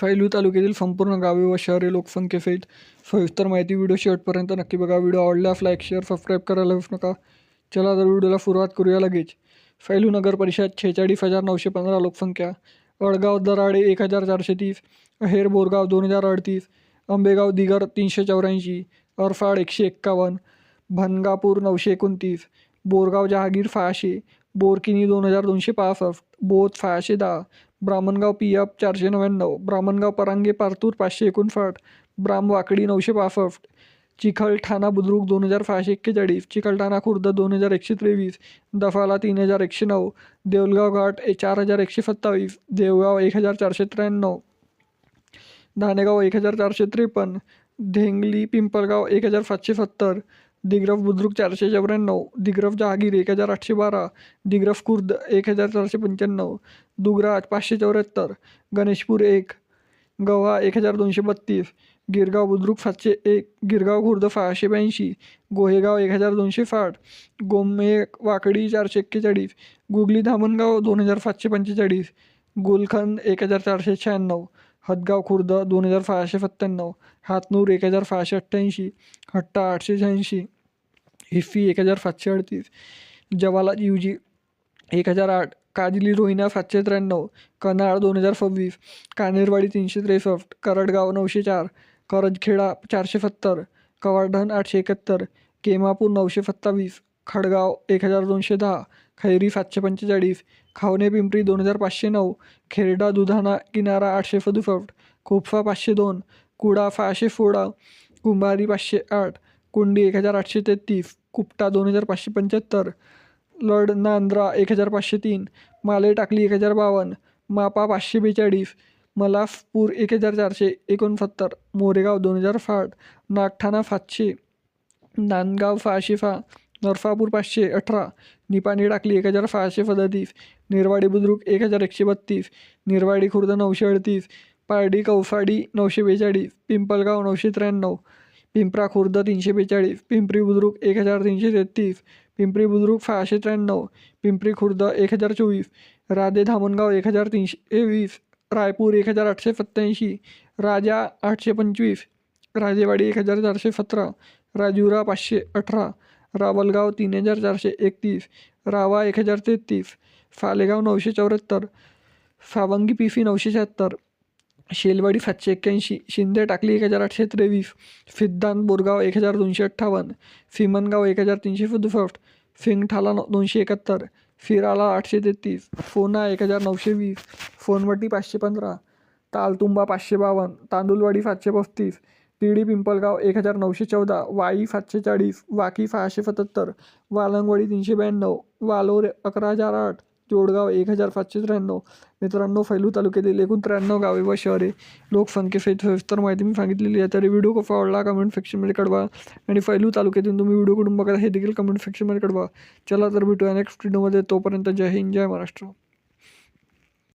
फैलू तालुक्यातील संपूर्ण गावे व शहरे लोकसंख्येसहित सविस्तर माहिती व्हिडिओ शेवटपर्यंत नक्की बघा. व्हिडिओ आवडल्यास लाईक शेअर सबस्क्राईब करायला विसरू नका. चला तर व्हिडिओला सुरुवात करूया लगेच. फैलू नगर परिषद छेचाळीस हजार नऊशे पंधरा लोकसंख्या वडगाव दराडे एक हजार चारशे तीस अहेर बोरगाव दोन हजार अडतीस आंबेगाव दिगर तीनशे चौऱ्याऐंशी अरफाड एकशे एक्कावन्न भनगापूर नऊशे एकोणतीस बोरगाव जहागीर सहाशे बोरकिनी दोन हजार दोनशे पासष्ट बोध सहाशे दहा ब्राह्मणगाव पी एफ चारशे नव्याण्णव ब्राह्मणगाव परांगे पारतूर पाचशे एकोणसाठ ब्राह्मवाकडी नऊशे पासष्ट चिखलठाणा बुद्रुक दोन हजार सहाशे एक्केचाळीस चिखलठाणा खुर्द दोन हजार एकशे तेवीस दफाला तीन हजार एकशे नऊ देवलगाव घाट ए चार हजार एकशे सत्तावीस देवगाव एक हजार चारशे त्र्याण्णव धाणेगाव एक हजार चारशे त्रेपन्न धेंगली पिंपळगाव एक हजार सातशे सत्तर दिग्रफ बुद्रुक चारशे चौऱ्याण्णव दिग्रफ जहागीर एक हजार आठशे बारा दिग्रफ खुर्द एक हजार चारशे पंच्याण्णव दुगराज पाचशे चौऱ्याहत्तर गणेशपूर एक गव्हा एक हजार दोनशे बत्तीस गिरगाव बुद्रुक सातशे एक गिरगाव खुर्द सहाशे ब्याऐंशी गोहेगाव एक हजार दोनशे साठ गोमे वाकडी चारशे एक्केचाळीस गुगली धामणगाव दोन हजार सातशे पंचेचाळीस गुलखंद एक हजार चारशे शहाण्णव हदगाव खुर्द दोन हजार सहाशे सत्त्याण्णव हातनूर एक हजार सहाशे अठ्ठ्याऐंशी हट्टा आठशे शहाऐंशी हिस्सी एक हजार सातशे अडतीस जवाला युजी एक हजार आठ काजली रोहिणा सातशे त्र्याण्णव कनाळ दोन हजार सव्वीस कानेरवाडी तीनशे त्रेसष्ट करडगाव नऊशे चार करजखेडा चारशे सत्तर कवाढण आठशे एकाहत्तर केमापूर नऊशे सत्तावीस खडगाव एक हजार दोनशे दहा खैरी सातशे पंचेचाळीस खावणे पिंपरी दोन हजार पाचशे नऊ खेरडा दुधाणा किनारा आठशे सदुसष्ट खोपसा पाचशे दोन कुडा सहाशे सोळा कुंभारी पाचशे आठ कुंडी एक हजार आठशे तेहतीस कुपटा दोन हजार पाचशे पंच्याहत्तर लड नांद्रा एक हजार पाचशे तीन माले टाकली एक हजार बावन्न मापा पाचशे बेचाळीस मलाफपूर एक हजार चारशे एकोणसत्तर मोरेगाव दोन हजार साठ नागठाणा सातशे नांदगाव सहाशे सहा नरसापूर पाचशे अठरा निपाणी टाकली एक हजार सहाशे सदतीस निरवाडी बुद्रुक एक हजार एकशे बत्तीस निर्वाडी खुर्द नऊशे अडतीस पारडी कौसाडी नऊशे बेचाळीस पिंपलगाव नऊशे त्र्याण्णव पिंपरा खुर्द तीनशे बेचाळीस पिंपरी बुद्रुक एक हजार तीनशे तेहतीस पिंपरी बुद्रुक सहाशे त्र्याण्णव पिंपरी खुर्द एक हजार चोवीस राधे धामणगाव एक हजार तीनशे वीस रायपूर एक हजार आठशे सत्त्याऐंशी राजा आठशे पंचवीस राजेवाडी एक हजार चारशे सतरा राजुरा पाचशे अठरा रावलगाव तीन हजार चारशे एकतीस रावा एक हजार तेहतीस फालेगाव नऊशे चौऱ्याहत्तर सावंगी सी नऊशे शहात्तर शेलवाडी सातशे एक्क्याऐंशी शिंदे टाकली एक हजार आठशे त्रेवीस सिद्धांत बोरगाव एक हजार दोनशे अठ्ठावन्न सिमनगाव एक हजार तीनशे सदुसष्ट सिंगठाला दोनशे एकाहत्तर फिराला आठशे तेहतीस फोना एक हजार नऊशे वीस फोनवटी पाचशे पंधरा तालतुंबा पाचशे बावन्न तांदूलवाडी सातशे पस्तीस पिढी पिंपलगाव एक हजार नऊशे चौदा वाई सातशे चाळीस वाकी सहाशे सत्याहत्तर वालंगवाडी तीनशे ब्याण्णव वालोर अकरा हजार आठ जोडगाव एक हजार सातशे त्र्याण्णव. मित्रांनो फैलू तालुक्यातील एकूण त्र्याण्णव गावे व शहरे लोकसंख्येसहित सविस्तर माहिती मी सांगितलेली आहे. तरी व्हिडिओ कसा आवडला कमेंट सेक्शनमध्ये कळवा आणि फैलू तालुक्यातून तुम्ही व्हिडिओ कुठून बघा हे देखील कमेंट सेक्शनमध्ये कळवा. चला तर भेटूया नेक्स्ट व्हिडिओमध्ये तोपर्यंत जय हिंद जय महाराष्ट्र.